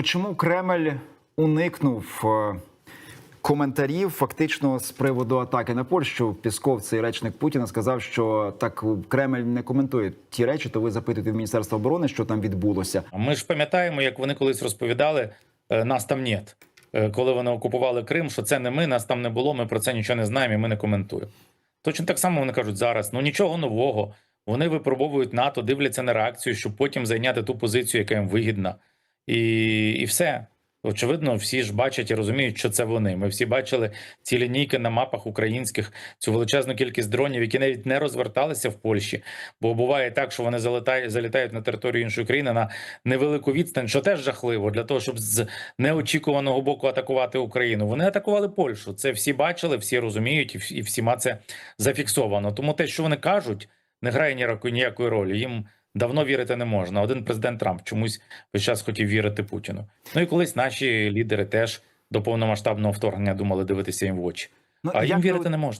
Чому Кремль уникнув е, коментарів фактично з приводу атаки на Польщу? Пісков, цей речник Путіна, сказав, що так Кремль не коментує ті речі, то ви запитуєте в Міністерства оборони, що там відбулося. Ми ж пам'ятаємо, як вони колись розповідали, е, нас там нет. Е, Коли вони окупували Крим, що це не ми, нас там не було, ми про це нічого не знаємо і ми не коментуємо. Точно так само вони кажуть зараз: ну нічого нового. Вони випробовують НАТО, дивляться на реакцію, щоб потім зайняти ту позицію, яка їм вигідна. І, і все. Очевидно, всі ж бачать і розуміють, що це вони. Ми всі бачили ці лінійки на мапах українських, цю величезну кількість дронів, які навіть не розверталися в Польщі. Бо буває так, що вони залітають, залітають на територію іншої країни на невелику відстань, що теж жахливо для того, щоб з неочікуваного боку атакувати Україну. Вони атакували Польщу. Це всі бачили, всі розуміють, і всіма це зафіксовано. Тому те, що вони кажуть, не грає ніякої ролі. Їм давно вірити не можна. Один президент Трамп чомусь весь час хотів вірити Путіну. Ну і колись наші лідери теж до повномасштабного вторгнення думали дивитися їм в очі. Ну, А їм вірити не можна.